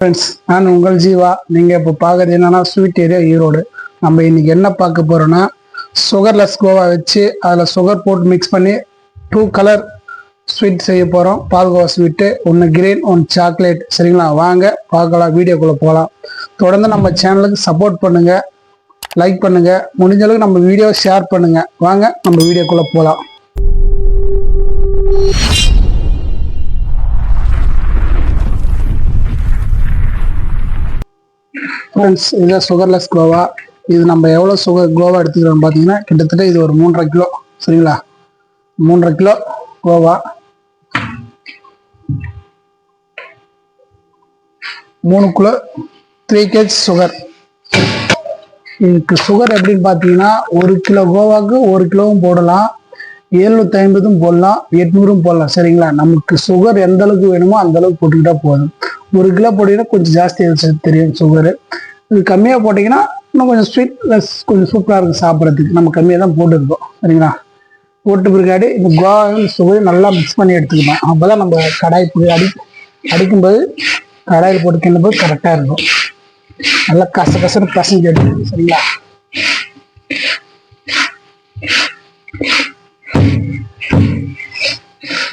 Friends நான் உங்கள் ஜீவா. நீங்கள் இப்போ பார்க்குறது என்னன்னா ஸ்வீட் ஏரியா ஈரோடு. நம்ம இன்னைக்கு என்ன பார்க்க போகிறோன்னா சுகர்லெஸ் கோவா வச்சு அதில் சுகர் போட்டு மிக்ஸ் பண்ணி டூ கலர் ஸ்வீட் செய்ய போகிறோம் பால்கோவா ஸ்வீட்டு ஒன்று கிரீன் ஒன்று சாக்லேட் சரிங்களா? வாங்க பார்க்கலாம் வீடியோக்குள்ளே போகலாம் தொடர்ந்து நம்ம சேனலுக்கு சப்போர்ட் பண்ணுங்கள் லைக் பண்ணுங்கள் முடிஞ்ச அளவுக்கு நம்ம வீடியோ ஷேர் பண்ணுங்கள் வாங்க நம்ம வீடியோக்குள்ளே போகலாம் ஃப்ரெண்ட்ஸ் இது சுகர்லெஸ் கோவா இது நம்ம எவ்வளோ சுகர் கோவா எடுத்துக்கிறோம் பார்த்தீங்கன்னா கிட்டத்தட்ட இது ஒரு மூன்றரை கிலோ. சரிங்களா? மூன்றரை கிலோ கோவா மூணு கிலோ த்ரீ கேஜ் சுகர் இதுக்கு சுகர் எப்படின்னு பார்த்தீங்கன்னா ஒரு கிலோ கோவாக்கு ஒரு கிலோவும் போடலாம். எழுநூத்தி ஐம்பதும் போடலாம். எட்நூறும் போடலாம். சரிங்களா? நமக்கு சுகர் எந்த அளவுக்கு வேணுமோ அந்த அளவுக்கு போட்டுக்கிட்டா போதும். ஒரு கிலோ போட்டீங்கன்னா கொஞ்சம் ஜாஸ்தி தெரியும் சுகரு இது கம்மியாக போட்டிங்கன்னா இன்னும் கொஞ்சம் ஸ்வீட்லெஸ் கொஞ்சம் சூப்பராக இருக்கும் சாப்பிட்றதுக்கு. நம்ம கம்மியாக தான் போட்டுருக்கோம். சரிங்களா? போட்டு பிறகாடி இந்த கோவாவும் சுவையும் நல்லா மிக்ஸ் பண்ணி எடுத்துக்கணும் அப்போ தான் நம்ம கடாய் போய் அடி அடிக்கும்போது கடாயில் போட்டு கிண்டும்போது கரெக்டாக இருக்கும். நல்லா கச கசன்னு பசஞ்சு எடுக்கணும் சரிங்களா?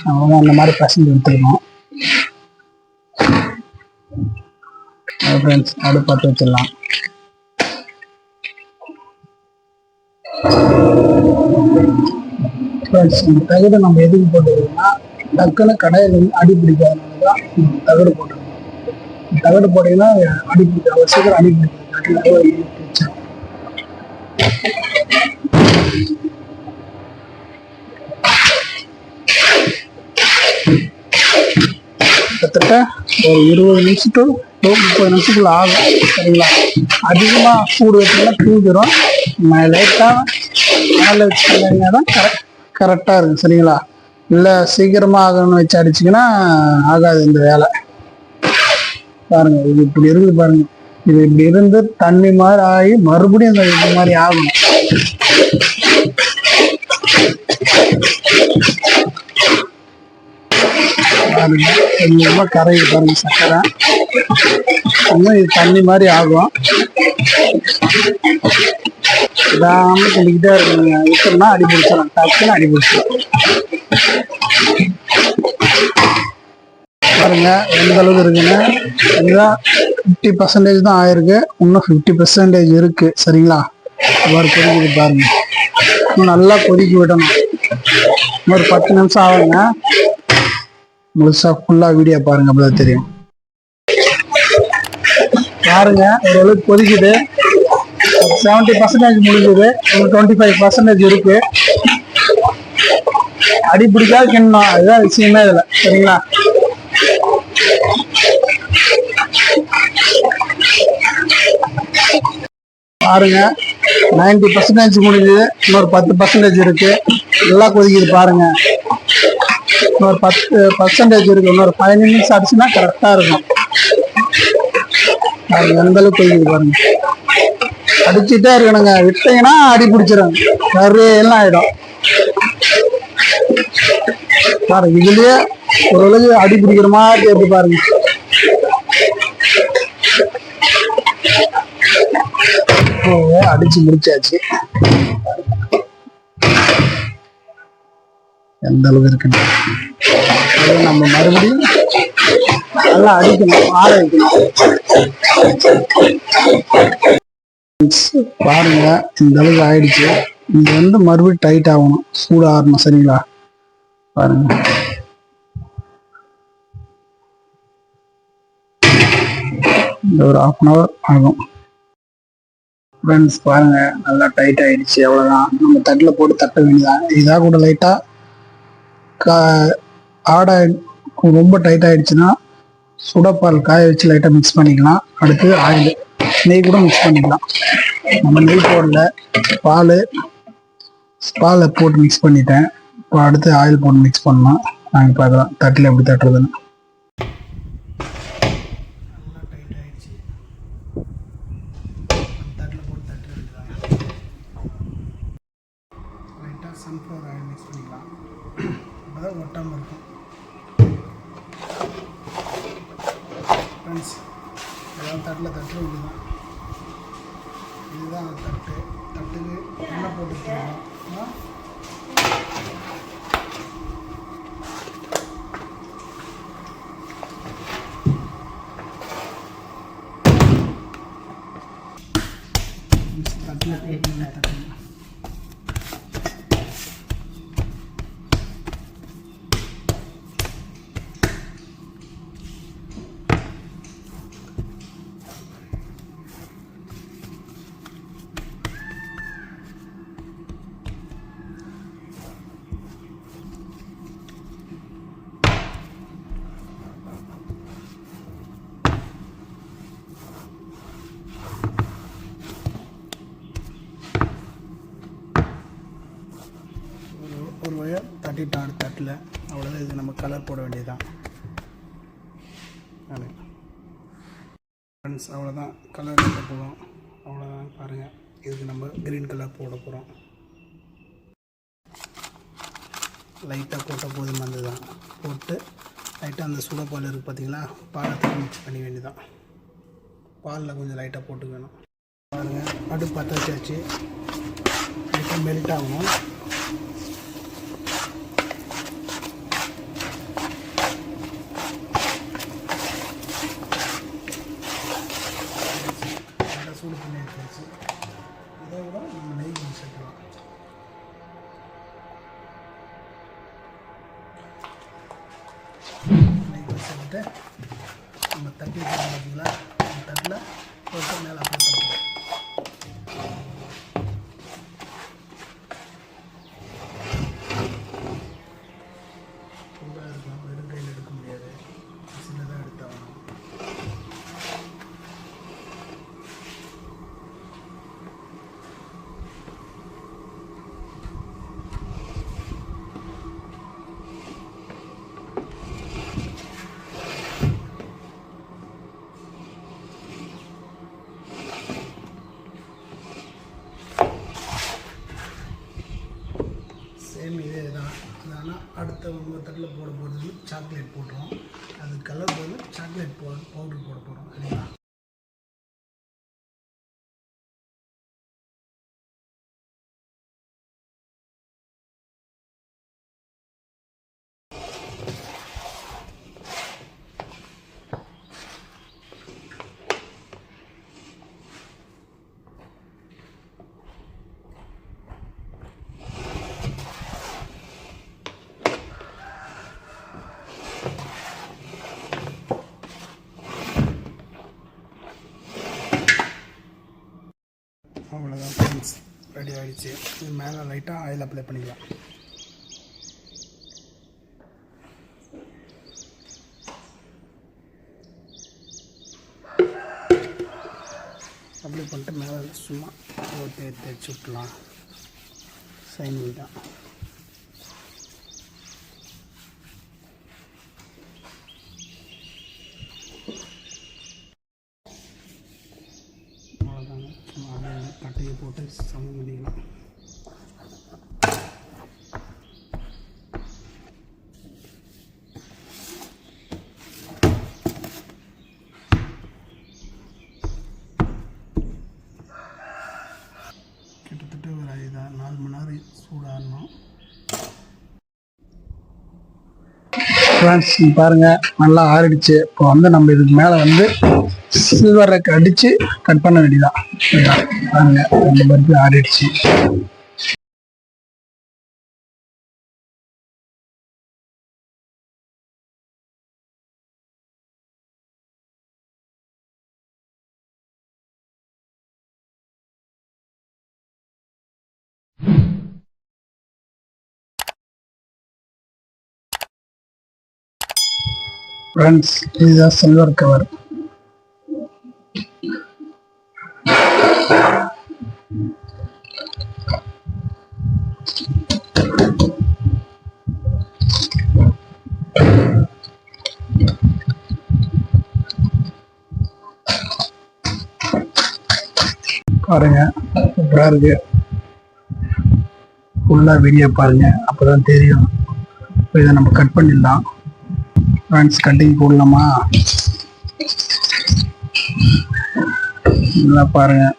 அவ்வளோதான் அந்த மாதிரி பசஞ்சு எடுத்துக்கணும் ஃப்ரெண்ட்ஸ் அடுப்பாட்டு வச்சிடலாம். தகடு நம்ம எதுக்கு போட்டுருக்கோம்னா டக்குன்னு கடையில் வந்து அடி பிடிக்காதனால தான் தகடு போட்டுருக்கோம் தகடு போட்டீங்கன்னா அடி பிடிக்காது சீக்கிரம் அடி பிடிக்காது. கிட்டத்தட்ட ஒரு இருபது நிமிஷம் டு முப்பது நிமிஷத்துக்குள்ள ஆகும். சரிங்களா? அதிகமாக சூடு வச்சுன்னா தூங்கிடும் லைட்டாக மேலே வச்சுக்கிட்டீங்கன்னா தான் கரெக்ட் கரெக்டாக இருக்கும் சரிங்களா? இல்லை சீக்கிரமாக ஆகணும்னு வச்சு அடிச்சிங்கன்னா ஆகாது இந்த வேலை. பாருங்க இது இப்படி இருக்குது பாருங்க. இது இப்படி இருந்து தண்ணி மாதிரி ஆகி மறுபடியும் இந்த இது மாதிரி ஆகணும். பாருங்க. கொஞ்சமா கரையுது பாருங்க சக்கரை. இன்னும் இது தண்ணி மாதிரி ஆகும். விடாம கிண்டிக்கிட்டே இருக்குங்க விட்டோம்னா அடி பிடிச்சிடும் டக்குன்னு அடி பிடிச்சிடும் பாருங்க எந்த அளவுக்கு இருக்குன்னு இதுதான் ஃபிஃப்டி பர்சன்டேஜ் தான் ஆயிருக்கு. இன்னும் ஃபிஃப்டி பர்சன்டேஜ் இருக்கு. சரிங்களா? ஒரு கொதிக்குது பாருங்க. இன்னும் நல்லா கொதிக்க விடணும். ஒரு பத்து நிமிஷம் ஆகுங்க. முழுசா ஃபுல்லா வீடியோ பாருங்க அப்பதான் தெரியும். பாருங்க ஓரளவுக்கு கொதிக்குது. செவன்டி பர்சன்டேஜ் முடிஞ்சது. ஒரு டுவெண்ட்டி ஃபைவ் பர்சன்டேஜ் இருக்கு. அடி பிடிக்காத கிண்ணம். அதுதான் விஷயமே இதுல. சரிங்களா? பாருங்க நைன்டி பர்சன்டேஜ் முடிஞ்சது. இன்னொரு பத்து பர்சன்டேஜ் இருக்கு. நல்லா கொதிக்குது பாருங்க. இன்னொரு பத்து பர்சன்டேஜ் இருக்கு. இன்னொரு ஃபைவ் மினிட்ஸ் அடிச்சுன்னா கரெக்டா இருக்கும். அது எந்த அளவுக்கு கொதிக்குது பாருங்க. அடிச்சுட்டே இருக்கணுங்க. விட்டீங்கன்னா அடி பிடிச்சிருங்க கரையெல்லாம் ஆயிடும். பாருங்க இதுலயே ஓரளவுக்கு அடி பிடிக்கிற மாதிரி கேட்டு பாருங்க. அடிச்சு முடிச்சாச்சு. எந்த அளவுக்கு இருக்குன்னு அதை நம்ம மறுபடியும் நல்லா அடிக்கணும் ஆற வைக்கணும். பாருங்க இந்த அளவுக்கு ஆயிடுச்சு. இது வந்து மறுபடியும் டைட் ஆகணும். சூடா ஆறணும் சரிங்களா? பாருங்க. இந்த ஒரு ஹாஃப் அன் ஹவர் ஆகும். ஃப்ரெண்ட்ஸ் பாருங்க நல்லா டைட் ஆயிடுச்சு அவ்வளோதான் நம்ம தட்டில் போட்டு தட்ட வேண்டியதான் இதாக கூட லைட்டாக ஆடை ரொம்ப டைட் ஆயிடுச்சுன்னா சுடப்பால் காய வச்சு லைட்டாக மிக்ஸ் பண்ணிக்கலாம். அடுத்து ஆயில் நெய் கூட மிக்ஸ் பண்ணிக்கலாம். நம்ம நெய் போடல பால் பாலை போட்டு மிக்ஸ் பண்ணிட்டேன். இப்போ அடுத்து ஆயில் போட்டு மிக்ஸ் பண்ணலாம். நாங்கள் பார்க்கலாம் தட்டில் எப்படி தட்டுறதுன்னு லைட்டாக சன்ஃப்ளவர் ஆயில் மிக்ஸ் பண்ணிக்கலாம் அப்போ தான் ஒட்டாமல் இருக்கும். ஃப்ரெண்ட்ஸ் இதெல்லாம் தட்டில் தட்டு வேண்டியதான் இதுதான் தட்டு. தட்டுக்கு எண்ணெய் போட்டு தட்டில் போட்டு மாட்டிட்டான் தட்டில். அவ்வளோதான் இது நம்ம கலர் போட வேண்டியதுதான். ஃப்ரெண்ட்ஸ் அவ்வளோதான் கலர் போட போகிறோம் அவ்வளோதான் பாருங்கள் இதுக்கு நம்ம க்ரீன் கலர் போட போகிறோம் லைட்டாக போட்டால் போதுமானது தான். போட்டு லைட்டாக அந்த சுட பால் இருக்குது பார்த்தீங்களா பாலத்தை மிக்ஸ் பண்ணி வேண்டியதான் பாலில் கொஞ்சம் லைட்டாக போட்டுக்கணும். பாருங்கள் அடுப்பு பற்ற வச்சாச்சு. லைட்டாக மெல்ட் ஆகணும் தட்டில் போட்டு மேலே அப்ளை பண்ணுறோம் சூடாக இருக்கும் வெறும் கையில் எடுக்க முடியாது சின்னதாக எடுத்தாகணும் சேம் இதே தான் ஆனால் அடுத்த உங்கள் தட்டில் போட போகிறது சாக்லேட் போட்டுரும் அது கலர் போது சாக்லேட் போ பவுடர் போட போகிறோம் சரிங்களா அவ்வளோதான் ஃப்ரெண்ட்ஸ் ரெடி ஆகிடுச்சு இது மேலே லைட்டாக ஆயில் அப்ளை பண்ணிக்கலாம். அப்ளை பண்ணிட்டு மேலே சும்மா தேய்ச்சி விட்லாம் சைன் தான் அவ்வளோதாங்க சும்மா அப்படியே கட்டையை போட்டு சமம் பண்ணிக்கலாம் கிட்டத்தட்ட ஒரு ஐதா நாலு மணி நேரம் சூடாகணும் ஃப்ரெண்ட்ஸ் பாருங்க நல்லா ஆறிடுச்சு. இப்போ வந்து நம்ம இதுக்கு மேலே வந்து சில்வர் ரெக் அடித்து கட் பண்ண வேண்டியதான் இதுதான். பாருங்க அந்த பருப்பு ஆறிடுச்சு. ஃப்ரெண்ட்ஸ் இது சில்வர் கவர் பாருங்க சூப்பராக இருக்கு. ஃபுல்லாக வீடியோ பாருங்க அப்பதான் தெரியும். இதை நம்ம கட் பண்ணிடலாம். ஃப்ரெண்ட்ஸ் கட்டிங் போடலாமா? நல்லா பாருங்கள்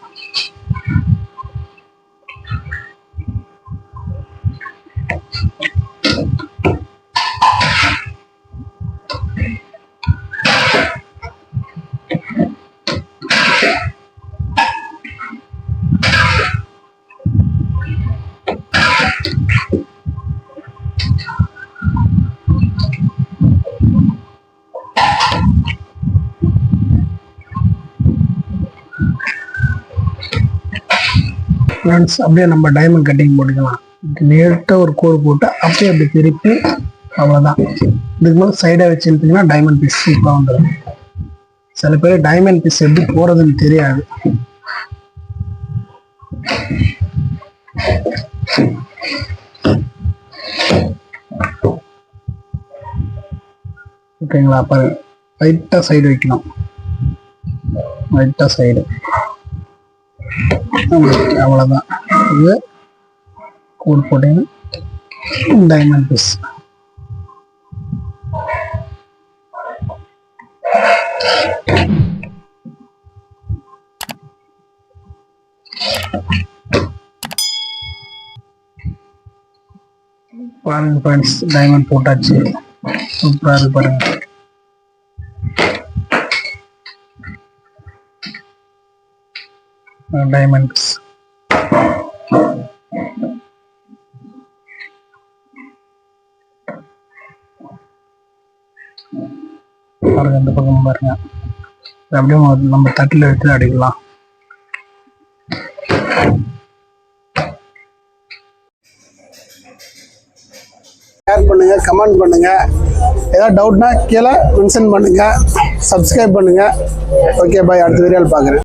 ஃப்ரெண்ட்ஸ் அப்படியே நம்ம டைமண்ட் கட்டிங் போட்டுக்கலாம். நீட்டாக ஒரு கோடு போட்டு அப்படியே அப்படி திருப்பி அவ்வளோதான் இதுக்கு மேலே சைடாக வச்சு இழுத்தீங்கன்னா டைமண்ட் பீஸ் சூப்பராக வந்துடும் சில பேர் டைமண்ட் பீஸ் எப்படி போகிறதுன்னு தெரியாது. ஓகேங்களா அப்போ லைட்டாக சைடு வைக்கணும். லைட்டாக சைடு அவ்வளோதான் இது கோட் போட்டீங்கன்னா டைமண்ட் பீஸ் பாருங்க ஃப்ரெண்ட்ஸ் டைமண்ட் போட்டாச்சு சூப்பராக இருக்கு பாருங்க. டைமண்ட் பாருங்க இந்த பக்கம் பாருங்க. அப்படியே நம்ம- தட்டில் வச்சு அடிக்கலாம். ஷேர் பண்ணுங்க கமெண்ட் பண்ணுங்க. ஏதாவது டவுட்னா கீழே மென்ஷன் பண்ணுங்க. சப்ஸ்கிரைப் பண்ணுங்க. ஓகே பாய் அடுத்த வீடியோவில் பார்க்குறேன்.